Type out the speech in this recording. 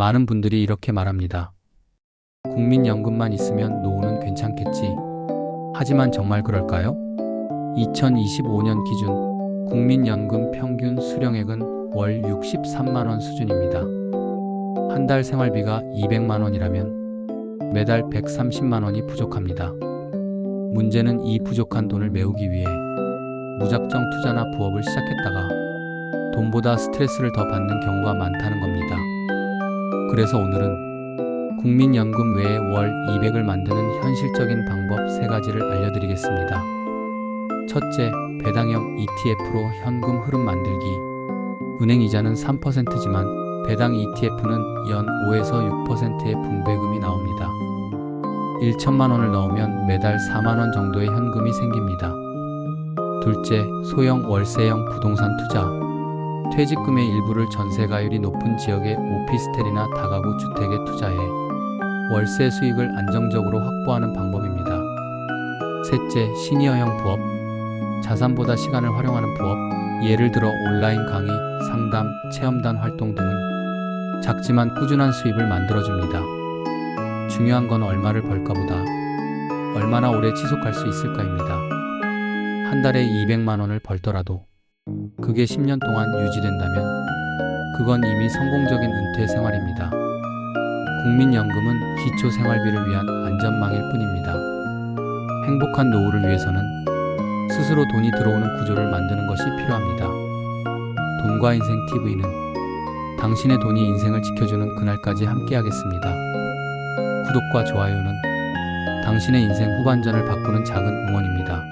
많은 분들이 이렇게 말합니다. 국민연금만 있으면 노후는 괜찮겠지. 하지만 정말 그럴까요? 2025년 기준 국민연금 평균 수령액은 월 63만원 수준입니다. 한 달 생활비가 200만원이라면 매달 130만원이 부족합니다. 문제는 이 부족한 돈을 메우기 위해 무작정 투자나 부업을 시작했다가 돈보다 스트레스를 더 받는 경우가 많다는 겁니다. 그래서 오늘은 국민연금 외에 월 200을 만드는 현실적인 방법 3가지를 알려드리겠습니다. 첫째, 배당형 ETF로 현금 흐름 만들기. 은행 이자는 3%지만 배당 ETF는 연 5에서 6%의 분배금이 나옵니다. 1천만 원을 넣으면 매달 4만 원 정도의 현금이 생깁니다. 둘째, 소형 월세형 부동산 투자. 퇴직금의 일부를 전세가율이 높은 지역의 오피스텔이나 다가구 주택에 투자해 월세 수익을 안정적으로 확보하는 방법입니다. 셋째, 시니어형 부업. 자산보다 시간을 활용하는 부업. 예를 들어 온라인 강의, 상담, 체험단 활동 등은 작지만 꾸준한 수입을 만들어줍니다. 중요한 건 얼마를 벌까보다 얼마나 오래 지속할 수 있을까입니다. 한 달에 200만 원을 벌더라도 그게 10년 동안 유지된다면 그건 이미 성공적인 은퇴 생활입니다. 국민연금은 기초 생활비를 위한 안전망일 뿐입니다. 행복한 노후를 위해서는 스스로 돈이 들어오는 구조를 만드는 것이 필요합니다. 돈과 인생 TV는 당신의 돈이 인생을 지켜주는 그날까지 함께하겠습니다. 구독과 좋아요는 당신의 인생 후반전을 바꾸는 작은 응원입니다.